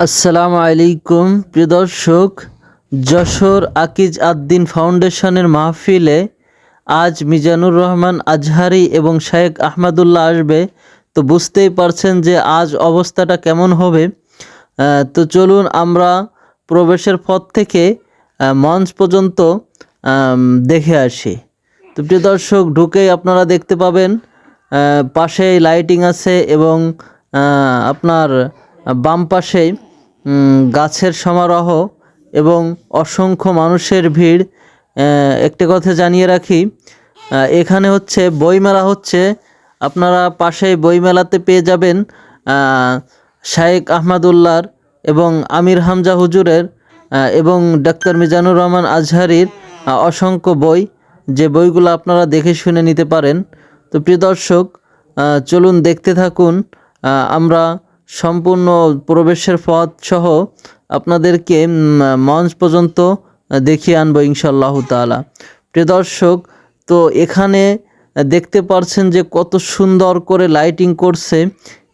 আসসালামু আলাইকুম প্রিয় দর্শক। যশোর আকিজ আদ্দিন ফাউন্ডেশনের মাহফিলে আজ মিজানুর রহমান আজহারি এবং শায়েক আহমদুল্লাহ আসবে। তো বুঝতেই পারছেন যে আজ অবস্থাটা কেমন হবে। তো চলুন আমরা প্রবেশের পথ থেকে মঞ্চ পর্যন্ত দেখে আসি। তো প্রিয় দর্শক ঢুকেই আপনারা দেখতে পাবেন পাশে লাইটিং আছে এবং আপনার বাম পাশে উম, গাছের সমারোহ এবং অসংখ্য মানুষের ভিড় একটি কথা জানিয়ে রাখি এখানে হচ্ছে বইমেলা হচ্ছে। আপনারা পাশেই বইমেলাতে পেয়ে যাবেন শায়েক আহমদুল্লাহর এবং আমির হামজা হুজুরের এবং ডাক্তার মিজানুর রহমান আজহারির অসংখ্য বই। যে বইগুলো আপনারা দেখে শুনে নিতে পারেন। তো প্রিয় দর্শক চলুন দেখতে থাকুন আমরা সম্পূর্ণ প্রবেশের পথ সহ আপনাদেরকে মঞ্চ পর্যন্ত দেখিয়ে আনব ইনশাল্লাহ তাআলা। প্রিয় তো এখানে দেখতে পারছেন যে কত সুন্দর করে লাইটিং করছে।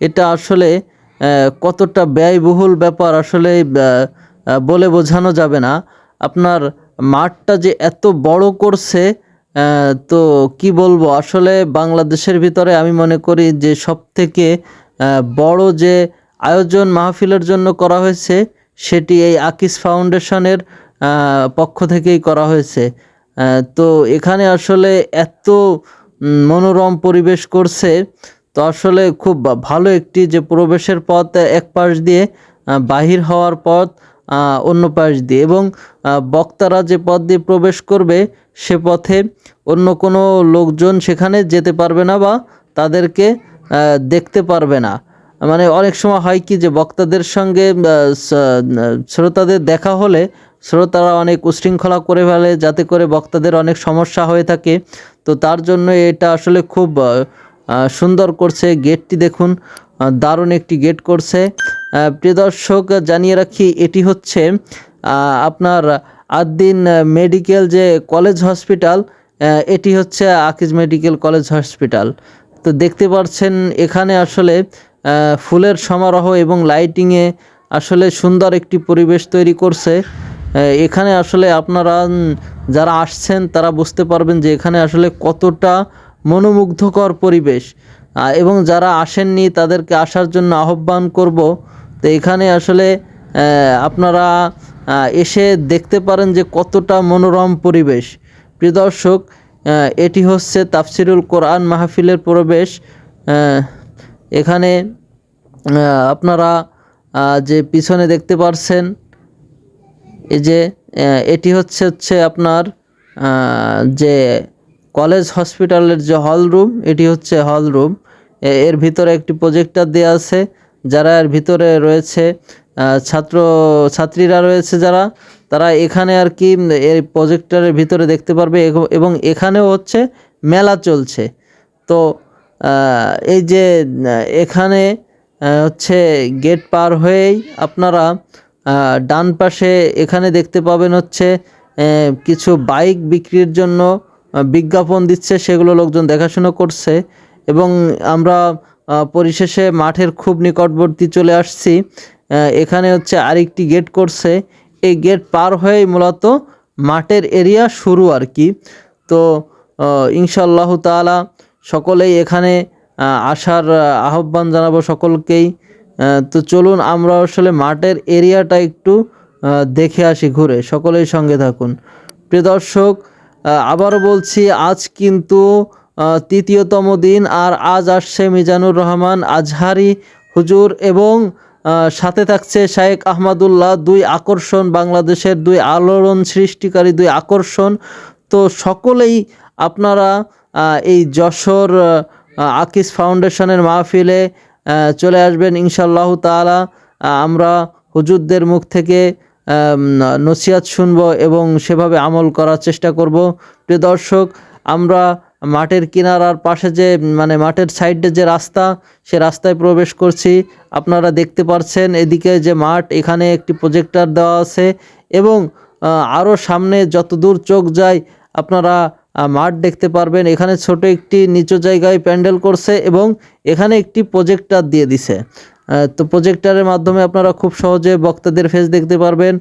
এটা আসলে কতটা ব্যয়বহুল ব্যাপার আসলে বলে বোঝানো যাবে না। আপনার মাঠটা যে এত বড় করছে তো কি বলব? আসলে বাংলাদেশের ভিতরে আমি মনে করি যে সব থেকে বড় যে আয়োজন মাহফিলের জন্য করা হয়েছে, সেটি এই আকিস ফাউন্ডেশনের পক্ষ থেকেই করা হয়েছে। তো এখানে আসলে এত মনোরম পরিবেশ করছে, তো আসলে খুব ভালো একটি যে প্রবেশের পথ এক পাশ দিয়ে বাহির হওয়ার পথ অন্য পাশ দিয়ে এবং বক্তারা যে পথ দিয়ে প্রবেশ করবে, সে পথে অন্য কোনো লোকজন সেখানে যেতে পারবে না বা তাদেরকে দেখতে পারবে না। মানে অনেক সময় হয় কি যে বক্তাদের সঙ্গে শ্রোতাদের দেখা হলে শ্রোতারা অনেক উশৃঙ্খলা করে ফেলে, যাতে করে বক্তাদের অনেক সমস্যা হয়ে থাকে। তো তার জন্য এটা আসলে খুব সুন্দর করছে। গেটটি দেখুন দারুণ একটি গেট করছে। প্রিয় দর্শক, জানিয়ে রাখি, এটি হচ্ছে আপনার আদ্দিন মেডিকেল যে কলেজ হসপিটাল এটি হচ্ছে আকিজ মেডিকেল কলেজ হসপিটাল। তো দেখতে পাচ্ছেন এখানে আসলে ফুলের সমারোহ এবং লাইটিংয়ে আসলে সুন্দর একটি পরিবেশ তৈরি করছে। এখানে আসলে আপনারা যারা আসছেন তারা বুঝতে পারবেন যে এখানে আসলে কতটা মনোমুগ্ধকর পরিবেশ। এবং যারা আসেননি তাদেরকে আসার জন্য আহ্বান করব। তো এখানে আসলে আপনারা এসে দেখতে পারেন যে কতটা মনোরম পরিবেশ। প্রিয় দর্শক এটি হচ্ছে তাফসিরুল কোরআন মাহফিলের প্রবেশ। এখানে আপনারা যে পিছনে দেখতে পারছেন, এই যে এটি হচ্ছে হচ্ছে আপনার যে কলেজ হসপিটালের যে হল রুম, এটি হচ্ছে হল রুম। এর ভিতরে একটি প্রজেক্টর দেওয়া আছে, যারা এর ভিতরে রয়েছে ছাত্র, ছাত্রীরা রয়েছে যারা তারা এখানে আর কি এই প্রজেক্টরের ভিতরে দেখতে পারবে এবং এখানেও হচ্ছে মেলা চলছে। তো এই যে এখানে হচ্ছে গেট পার হয়েই আপনারা ডান পাশে এখানে দেখতে পাবেন হচ্ছে কিছু বাইক বিক্রির জন্য বিজ্ঞাপন দিচ্ছে, সেগুলো লোকজন দেখাশুনো করছে। এবং আমরা পরিশেষে মাঠের খুব নিকটবর্তী চলে আসছি। এখানে হচ্ছে আরেকটি গেট করছে। এই গেট পার হয়েই মূলত মাঠের এরিয়া শুরু আর কি। তো আহ, ইনশাআল্লাহ তাআলা সকলেই এখানে আসার আহ্বান জানাব সকলকেই। তো চলুন আমরা আসলে মাঠের এরিয়াটা একটু দেখে আসি ঘুরে। সকলেই সঙ্গে থাকুন। প্রিয় দর্শক আবারও বলছি আজ কিন্তু তৃতীয়তম দিন আর আজ আসছে মিজানুর রহমান আজহারি হুজুর এবং সাথে থাকছে শায়েক আহমদুল্লাহ দুই আকর্ষণ বাংলাদেশের দুই আলোড়ন সৃষ্টিকারী দুই আকর্ষণ। তো সকলেই আপনারা এই যশোর আকিস ফাউন্ডেশনের মাহফিলে চলে আসবেন ইনশাল্লাহ আহ, আমরা হুজুরদের মুখ থেকে আম, নসিহাত শুনব এবং সেভাবে আমল করার চেষ্টা করব। প্রিয় দর্শক আমরা মাঠের কিনারার পাশে যে মানে মাঠের সাইডে যে রাস্তা, সে রাস্তায় প্রবেশ করছি। আপনারা দেখতে পাচ্ছেন এদিকে যে মাঠ, এখানে একটি প্রজেক্টার দেওয়া আছে এবং আরও সামনে যত দূর চোখ যায়, আপনারা মাঠ দেখতে পারবেন। এখানে ছোট একটি নিচু জায়গায় প্যান্ডেল করছে এবং এখানে একটি প্রজেক্টর দিয়ে দিছে। তো প্রজেক্টারের মাধ্যমে আপনারা খুব সহজে বক্তাদের ফেস দেখতে পারবেন।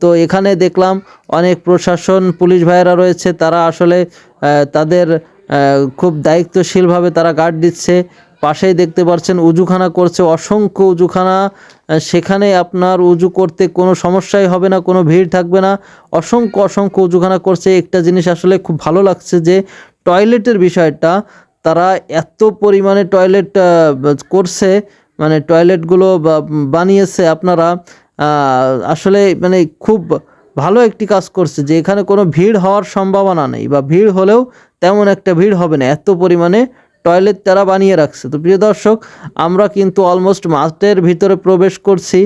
তো এখানে দেখলাম অনেক প্রশাসন, পুলিশ ভাইয়েরা রয়েছে, তারা আসলে তাদের খুব দায়িত্বশীলভাবে তারা গার্ড দিচ্ছে। পাশেই দেখতে পাচ্ছেন উজুখানা করছে, অসংখ্য উজুখানা। সেখানে আপনার উজু করতে কোনো সমস্যাই হবে না, কোনো ভিড় থাকবে না। অসংখ্য অসংখ্য উজুখানা করছে। একটা জিনিস আসলে খুব ভালো লাগছে যে, টয়লেটের বিষয়টা, তারা এত পরিমাণে টয়লেট করছে মানে টয়লেটগুলো বানিয়েছে আপনারা। আসলে মানে খুব ভালো একটি কাজ করছে যে এখানে কোনো ভিড় হওয়ার সম্ভাবনা নেই বা ভিড় হলেও তেমন একটা ভিড় হবে না, এত পরিমাণে টয়লেট তারা বানিয়ে রাখছে। তো প্রিয় দর্শক, আমরা কিন্তু অলমোস্ট মাঠের ভিতরে প্রবেশ করছি।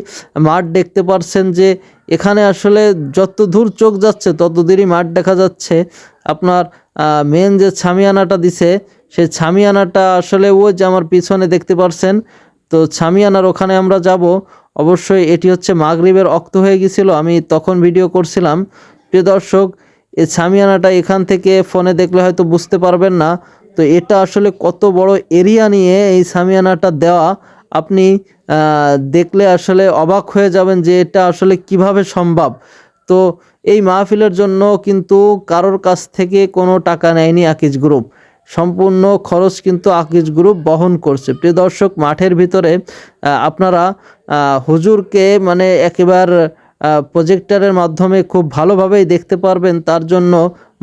মাঠ দেখতে পারছেন যে এখানে আসলে যত দূর চোখ যাচ্ছে তত দূরই মাঠ দেখা যাচ্ছে। আপনার মেন যে ছামিয়ানাটা দিছে সেই ছামিয়ানাটা আসলে ও যে আমার পিছনে দেখতে পারছেন। তো ছামিয়ানার ওখানে আমরা যাব। অবশ্যই এটি হচ্ছে মাগরিবের অক্ত হয়ে গেছিল। আমি তখন ভিডিও করছিলাম। প্রিয় দর্শক এই ছামিয়ানাটা এখান থেকে ফোনে দেখলে হয়তো বুঝতে পারবেন না, তো এটা আসলে কত বড় এরিয়া নিয়ে এই সামিয়ানাটা দেওয়া। আপনি দেখলে আসলে অবাক হয়ে যাবেন যে এটা আসলে কীভাবে সম্ভব। তো এই মাহফিলের জন্য কিন্তু কারোর কাছ থেকে কোনো টাকা নেয়নি আকিজ গ্রুপ সম্পূর্ণ খরচ কিন্তু আকিজ গ্রুপ বহন করছে। প্রিয় দর্শক, মাঠের ভিতরে আপনারা হুজুরকে মানে একেবারে প্রজেক্টরের মাধ্যমে খুব ভালোভাবেই দেখতে পারবেন। তার জন্য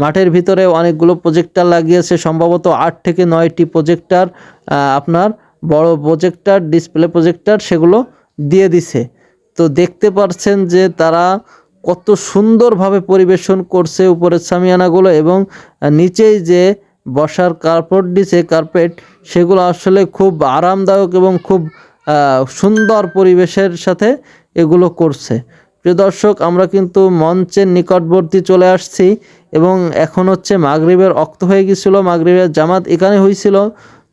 মাঠের ভিতরে অনেকগুলো প্রজেক্টার লাগিয়েছে, সম্ভবত আট থেকে নয়টি প্রজেক্টার আপনার বড় প্রজেক্টর ডিসপ্লে প্রজেক্টার সেগুলো দিয়ে দিছে। তো দেখতে পারছেন যে তারা কত সুন্দরভাবে পরিবেশন করছে উপরের সামিয়ানাগুলো এবং নিচেই যে বসার কার্পেট দিছে কার্পেট সেগুলো আসলে খুব আরামদায়ক এবং খুব সুন্দর পরিবেশের সাথে এগুলো করছে। প্রিয় দর্শক, আমরা কিন্তু মঞ্চের নিকটবর্তী চলে আসছি এবং এখন হচ্ছে মাগরিবের অক্ত হয়ে গেছিল মাগরিবের জামাত এখানে হয়েছিল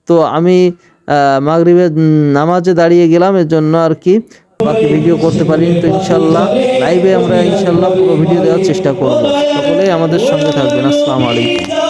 তো আমি মাগরিবের নামাজে দাঁড়িয়ে গেলাম এর জন্য আর কি বাকি ভিডিও করতে পারিনি তো ইনশাল্লাহ লাইভে আমরা ইনশাল্লাহ পুরো ভিডিও দেওয়ার চেষ্টা করব। সকলেই আমাদের সঙ্গে থাকবেন। আসসালামু আলাইকুম।